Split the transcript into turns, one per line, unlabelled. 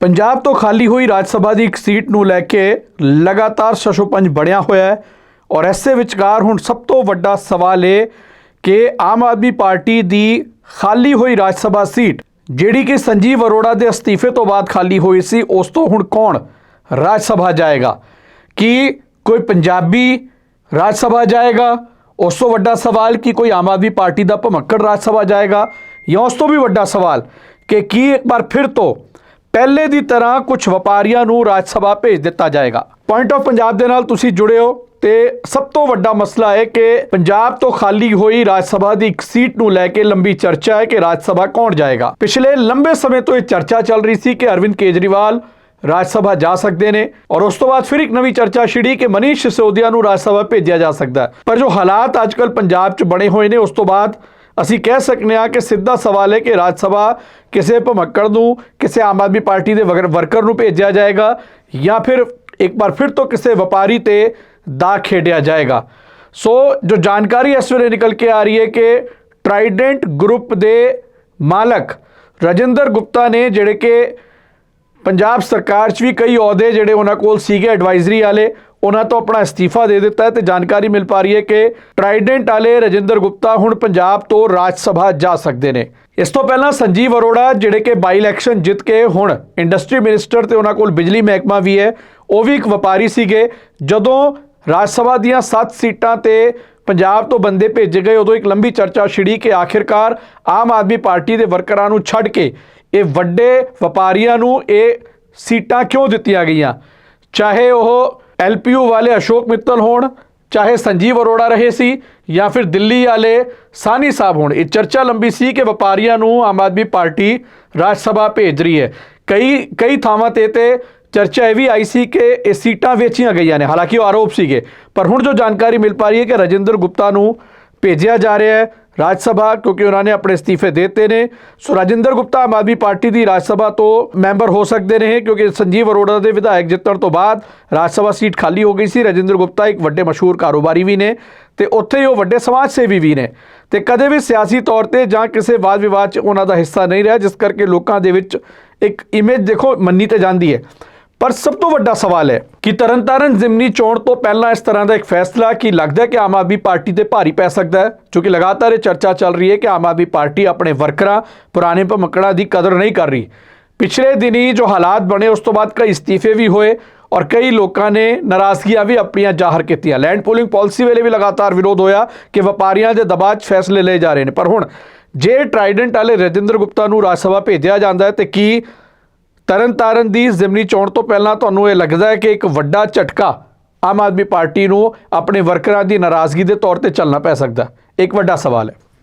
ਪੰਜਾਬ ਤੋਂ ਖਾਲੀ ਹੋਈ ਰਾਜ ਸਭਾ ਦੀ ਇੱਕ ਸੀਟ ਨੂੰ ਲੈ ਕੇ ਲਗਾਤਾਰ ਸ਼ਸ਼ੋਪੰਜ ਬਣਿਆ ਹੋਇਆ ਹੈ ਔਰ ਐਸੇ ਵਿਚਕਾਰ ਹੁਣ ਸਭ ਤੋਂ ਵੱਡਾ ਸਵਾਲ ਇਹ ਕਿ ਆਮ ਆਦਮੀ ਪਾਰਟੀ ਦੀ ਖਾਲੀ ਹੋਈ ਰਾਜ ਸਭਾ ਸੀਟ, ਜਿਹੜੀ ਕਿ ਸੰਜੀਵ ਅਰੋੜਾ ਦੇ ਅਸਤੀਫੇ ਤੋਂ ਬਾਅਦ ਖਾਲੀ ਹੋਈ ਸੀ, ਉਸ ਤੋਂ ਹੁਣ ਕੌਣ ਰਾਜ ਸਭਾ ਜਾਏਗਾ? ਕੀ ਕੋਈ ਪੰਜਾਬੀ ਰਾਜ ਸਭਾ ਜਾਏਗਾ? ਉਸ ਤੋਂ ਵੱਡਾ ਸਵਾਲ ਕਿ ਕੋਈ ਆਮ ਆਦਮੀ ਪਾਰਟੀ ਦਾ ਭਮੱਕੜ ਰਾਜ ਸਭਾ ਜਾਏਗਾ? ਜਾਂ ਉਸ ਤੋਂ ਵੀ ਵੱਡਾ ਸਵਾਲ ਕਿ ਕੀ ਇੱਕ ਵਾਰ ਫਿਰ ਤੋਂ ਪਹਿਲੇ ਦੀ ਤਰ੍ਹਾਂ ਕੁਝ ਵਪਾਰੀਆਂ ਨੂੰ ਰਾਜ ਸਭਾ ਭੇਜ ਦਿੱਤਾ ਜਾਏਗਾ। ਪੁਆਇੰਟ ਆਫ ਪੰਜਾਬ ਦੇ ਨਾਲ ਤੁਸੀਂ ਜੁੜੇ ਹੋ ਤੇ ਸਭ ਤੋਂ ਵੱਡਾ ਮਸਲਾ ਹੈ ਕਿ ਪੰਜਾਬ ਤੋਂ ਖਾਲੀ ਹੋਈ ਰਾਜ ਸਭਾ ਦੀ ਇੱਕ ਸੀਟ ਨੂੰ ਲੈ ਕੇ ਲੰਬੀ ਚਰਚਾ ਹੈ ਕਿ ਰਾਜ ਸਭਾ ਕੌਣ ਜਾਏਗਾ। ਪਿਛਲੇ ਲੰਬੇ ਸਮੇਂ ਤੋਂ ਇਹ ਚਰਚਾ ਚੱਲ ਰਹੀ ਸੀ ਕਿ ਅਰਵਿੰਦ ਕੇਜਰੀਵਾਲ ਰਾਜ ਸਭਾ ਜਾ ਸਕਦੇ ਨੇ ਔਰ ਉਸ ਤੋਂ ਬਾਅਦ ਫਿਰ ਇੱਕ ਨਵੀਂ ਚਰਚਾ ਛਿੜੀ ਕਿ ਮਨੀਸ਼ ਸਿਸੋਦੀਆ ਨੂੰ ਰਾਜ ਸਭਾ ਭੇਜਿਆ ਜਾ ਸਕਦਾ ਪਰ ਜੋ ਹਾਲਾਤ ਅੱਜਕੱਲ ਪੰਜਾਬ 'ਚ ਬਣੇ ਹੋਏ ਨੇ, ਉਸ ਤੋਂ ਬਾਅਦ ਅਸੀਂ ਕਹਿ ਸਕਨੇ ਆ ਕਿ ਸਿੱਧਾ ਸਵਾਲ ਹੈ ਕਿ ਰਾਜ ਸਭਾ ਕਿਸੇ ਭਮੱਕੜ ਨੂੰ, ਕਿਸੇ ਆਮ ਆਦਮੀ ਪਾਰਟੀ ਦੇ ਵਗਰ- ਵਰਕਰ ਨੂੰ ਭੇਜਿਆ ਜਾਏਗਾ ਜਾਂ ਫਿਰ ਇੱਕ ਵਾਰ ਫਿਰ ਤੋਂ ਕਿਸੇ ਵਪਾਰੀ ਤੇ ਦਾ ਖੇਡਿਆ ਜਾਏਗਾ। ਸੋ ਜੋ ਜਾਣਕਾਰੀ ਇਸ ਵੇਲੇ ਨਿਕਲ ਕੇ ਆ ਰਹੀ ਹੈ ਕਿ ਟਰਾਈਡੈਂਟ ਗਰੁੱਪ ਦੇ ਮਾਲਕ ਰਜਿੰਦਰ ਗੁਪਤਾ ਨੇ ਜਿਹੜੇ ਕਿ ਪੰਜਾਬ ਸਰਕਾਰ 'ਚ ਵੀ ਕਈ ਅਹੁਦੇ ਜਿਹੜੇ ਉਹਨਾਂ ਕੋਲ ਸੀਗੇ ਐਡਵਾਈਜ਼ਰੀ ਵਾਲੇ ਉਹਨਾਂ ਤੋਂ ਆਪਣਾ ਅਸਤੀਫਾ ਦੇ ਦਿੱਤਾ ਹੈ ਤੇ ਜਾਣਕਾਰੀ ਮਿਲ ਪਾ ਰਹੀ ਹੈ ਕਿ ਟਰਾਈਡੈਂਟ ਵਾਲੇ ਰਜਿੰਦਰ ਗੁਪਤਾ ਹੁਣ ਪੰਜਾਬ ਤੋਂ ਰਾਜ ਸਭਾ ਜਾ ਸਕਦੇ ਨੇ। ਇਸ ਤੋਂ ਪਹਿਲਾਂ ਸੰਜੀਵ ਅਰੋੜਾ, ਜਿਹੜੇ ਕਿ ਬਾਈ ਇਲੈਕਸ਼ਨ ਜਿੱਤ ਕੇ ਹੁਣ ਇੰਡਸਟਰੀ ਮਿਨਿਸਟਰ ਤੇ ਉਹਨਾਂ ਕੋਲ ਬਿਜਲੀ ਮਹਿਕਮਾ ਵੀ ਹੈ, ਉਹ ਵੀ ਇੱਕ ਵਪਾਰੀ ਸੀਗੇ। ਜਦੋਂ ਰਾਜ ਸਭਾ ਦੀਆਂ 7 ਸੀਟਾਂ ਤੇ ਪੰਜਾਬ ਤੋਂ ਬੰਦੇ ਭੇਜੇ ਗਏ, ਉਦੋਂ ਇੱਕ ਲੰਬੀ ਚਰਚਾ ਛਿੜੀ ਕਿ ਆਖਿਰਕਾਰ ਆਮ ਆਦਮੀ ਪਾਰਟੀ ਦੇ ਵਰਕਰਾਂ ਨੂੰ ਛੱਡ ਕੇ ਇਹ ਵੱਡੇ ਵਪਾਰੀਆਂ ਨੂੰ ਇਹ ਸੀਟਾਂ ਕਿਉਂ ਦਿੱਤੀਆਂ ਗਈਆਂ? ਚਾਹੇ ਉਹ ਐਲਪੀਯੂ ਵਾਲੇ ਅਸ਼ੋਕ ਮਿੱਤਲ ਹੋਣ, ਚਾਹੇ ਸੰਜੀਵ ਅਰੋੜਾ ਰਹੇ ਸੀ ਜਾਂ ਫਿਰ ਦਿੱਲੀ ਵਾਲੇ ਸਾਨੀ ਸਾਹਿਬ ਹੋਣ। ਇਹ ਚਰਚਾ ਲੰਬੀ ਸੀ ਕਿ ਵਪਾਰੀਆਂ ਨੂੰ ਆਮ ਆਦਮੀ ਪਾਰਟੀ ਰਾਜ ਸਭਾ ਭੇਜ ਰਹੀ ਹੈ। ਕਈ ਕਈ ਥਾਵਾਂ ਤੇ ਤੇ ਚਰਚਾ ਇਹ ਵੀ ਆਈ ਸੀ ਕਿ ਇਹ ਸੀਟਾਂ ਵੇਚੀਆਂ ਗਈਆਂ ਨੇ। ਹਾਲਾਂਕਿ ਉਹ ਆਰੋਪ ਸੀਗੇ। ਪਰ ਹੁਣ ਜੋ ਜਾਣਕਾਰੀ ਮਿਲ ਪਾ ਰਹੀ ਹੈ ਕਿ ਰਜਿੰਦਰ ਗੁਪਤਾ ਨੂੰ ਭੇਜਿਆ ਜਾ ਰਿਹਾ ਹੈ ਰਾਜ ਸਭਾ, ਕਿਉਂਕਿ ਉਹਨਾਂ ਨੇ ਆਪਣੇ ਅਸਤੀਫੇ ਦੇ ਦਿੱਤੇ ਨੇ। ਸੋ ਰਾਜਿੰਦਰ ਗੁਪਤਾ ਆਮ ਆਦਮੀ ਪਾਰਟੀ ਦੀ ਰਾਜ ਸਭਾ ਤੋਂ ਮੈਂਬਰ ਹੋ ਸਕਦੇ ਨੇ ਕਿਉਂਕਿ ਸੰਜੀਵ ਅਰੋੜਾ ਦੇ ਵਿਧਾਇਕ ਜਿੱਤਣ ਤੋਂ ਬਾਅਦ ਰਾਜ ਸਭਾ ਸੀਟ ਖਾਲੀ ਹੋ ਗਈ ਸੀ। ਰਾਜਿੰਦਰ ਗੁਪਤਾ ਇੱਕ ਵੱਡੇ ਮਸ਼ਹੂਰ ਕਾਰੋਬਾਰੀ ਵੀ ਨੇ ਤੇ ਉੱਥੇ ਹੀ ਉਹ ਵੱਡੇ ਸਮਾਜ ਸੇਵੀ ਵੀ ਨੇ। ਤੇ ਕਦੇ ਵੀ ਸਿਆਸੀ ਤੌਰ ਤੇ ਜਾਂ ਕਿਸੇ ਵਾਦ ਵਿਵਾਦ 'ਚ ਉਹਨਾਂ ਦਾ ਹਿੱਸਾ ਨਹੀਂ ਰਿਹਾ, ਜਿਸ ਕਰਕੇ ਲੋਕਾਂ ਦੇ ਵਿੱਚ ਇੱਕ ਇਮੇਜ ਦੇਖੋ ਮੰਨੀ ਤੇ ਜਾਂਦੀ ਹੈ। ਪਰ ਸਭ ਤੋਂ ਵੱਡਾ ਸਵਾਲ ਹੈ ਕਿ ਤਰਨਤਾਰਨ ਜ਼ਿਮਨੀ ਚੋਣ ਤੋਂ ਪਹਿਲਾਂ ਇਸ ਤਰ੍ਹਾਂ ਦਾ ਇੱਕ ਫੈਸਲਾ ਕੀ ਲੱਗਦਾ ਹੈ ਕਿ ਆਮ ਆਦਮੀ ਪਾਰਟੀ ਤੇ ਭਾਰੀ ਪੈ ਸਕਦਾ ਹੈ? ਕਿਉਂਕਿ ਲਗਾਤਾਰ ਇਹ ਚਰਚਾ ਚੱਲ ਰਹੀ ਹੈ ਕਿ ਆਮ ਆਦਮੀ ਪਾਰਟੀ ਆਪਣੇ ਵਰਕਰਾਂ, ਪੁਰਾਣੇ ਭਮਕੜਾ ਦੀ ਕਦਰ ਨਹੀਂ ਕਰ ਰਹੀ। ਪਿਛਲੇ ਦਿਨੀ ਜੋ ਹਾਲਾਤ ਬਣੇ, ਉਸ ਤੋਂ ਬਾਅਦ ਕਈ ਅਸਤੀਫੇ ਵੀ ਹੋਏ ਔਰ ਕਈ ਲੋਕਾਂ ਨੇ ਨਾਰਾਜ਼ਗੀਆਂ ਵੀ ਆਪਣੀਆਂ ਜ਼ਾਹਰ ਕੀਤੀਆਂ। ਲੈਂਡ ਪੂਲਿੰਗ ਪਾਲਿਸੀ ਵੇਲੇ ਵੀ ਲਗਾਤਾਰ ਵਿਰੋਧ ਹੋਇਆ ਕਿ ਵਪਾਰੀਆਂ ਦੇ ਦਬਾਅ 'ਚ ਫੈਸਲੇ ਲਏ ਜਾ ਰਹੇ ਨੇ। ਪਰ ਹੁਣ ਜੇ ਟਰਾਈਡੈਂਟ ਵਾਲੇ ਰਜਿੰਦਰ ਗੁਪਤਾ ਨੂੰ ਰਾਜ ਸਭਾ ਭੇਜਿਆ ਜਾਂਦਾ ਹੈ ਤੇ ਕੀ ਤਰਨਤਾਰਨ ਦੀ ਜ਼ਿਮਨੀ ਚੋਣ ਤੋਂ ਪਹਿਲਾਂ ਤੁਹਾਨੂੰ ਇਹ ਲੱਗਦਾ ਹੈ ਕਿ ਇੱਕ ਵੱਡਾ ਝਟਕਾ ਆਮ ਆਦਮੀ ਪਾਰਟੀ ਨੂੰ ਆਪਣੇ ਵਰਕਰਾਂ ਦੀ ਨਾਰਾਜ਼ਗੀ ਦੇ ਤੌਰ ਤੇ ਚੱਲਣਾ ਪੈ ਸਕਦਾ ਇੱਕ ਵੱਡਾ ਸਵਾਲ ਹੈ।